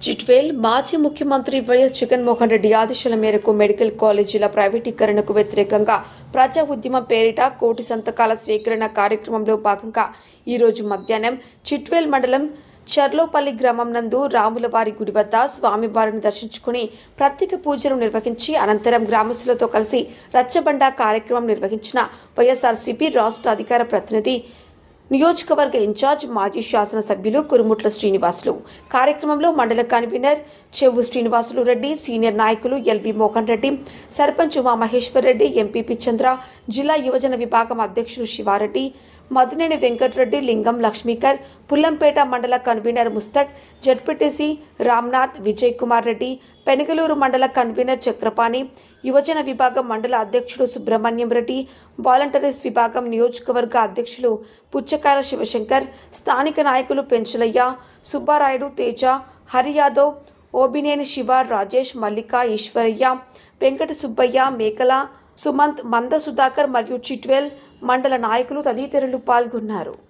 చిట్వేల్ మాజీ ముఖ్యమంత్రి వైఎస్ జగన్మోహన్ రెడ్డి ఆదేశాల మేరకు మెడికల్ కాలేజీల ప్రైవేటీకరణకు వ్యతిరేకంగా ప్రజా ఉద్యమం పేరిట కోటి సంతకాల స్వీకరణ కార్యక్రమంలో భాగంగా ఈరోజు మధ్యాహ్నం చిట్వేల్ మండలం చర్లోపల్లి గ్రామం నందు రాములవారి గుడి వద్ద స్వామివారిని దర్శించుకుని ప్రత్యేక పూజలు నిర్వహించి అనంతరం గ్రామస్తులతో కలిసి రచ్చబండ కార్యక్రమం నిర్వహించిన వైఎస్ఆర్సీపీ రాష్ట్ర అధికార ప్రతినిధి నియోజకవర్గ ఇన్ఛార్జ్ మాజీ శాసనసభ్యులు కురుముట్ల శ్రీనివాసులు. కార్యక్రమంలో మండల కన్వీనర్ చెవు శ్రీనివాసులు రెడ్డి సీనియర్ నాయకులు ఎల్వి మోహన్ రెడ్డి సర్పంచ్ ఉమామహేశ్వర్ రెడ్డి ఎంపీపీ చంద్ర జిల్లా యువజన విభాగం అధ్యక్షులు శివారెడ్డి మదినేని వెంకటరెడ్డి లింగం లక్ష్మీకర్ పుల్లంపేట మండల కన్వీనర్ ముస్తక్ జడ్పీటీసీ రామ్నాథ్ విజయ్ కుమార్ రెడ్డి పెనగలూరు మండల కన్వీనర్ చక్రపాణి యువజన విభాగం మండల అధ్యక్షుడు సుబ్రహ్మణ్యం రెడ్డి వాలంటీర్స్ విభాగం నియోజకవర్గ అధ్యక్షులు పుచ్చకాయల శివశంకర్ స్థానిక నాయకులు పెంచలయ్య సుబ్బారాయుడు తేజ హరి యాదవ్ ఓబినేని శివ రాజేష్ మల్లిక ఈశ్వరయ్య వెంకట సుబ్బయ్య మేకల సుమంత్ మంద సుధాకర్ మరియు చిట్వేల్ మండల నాయకులు తదితరులు పాల్గొన్నారు.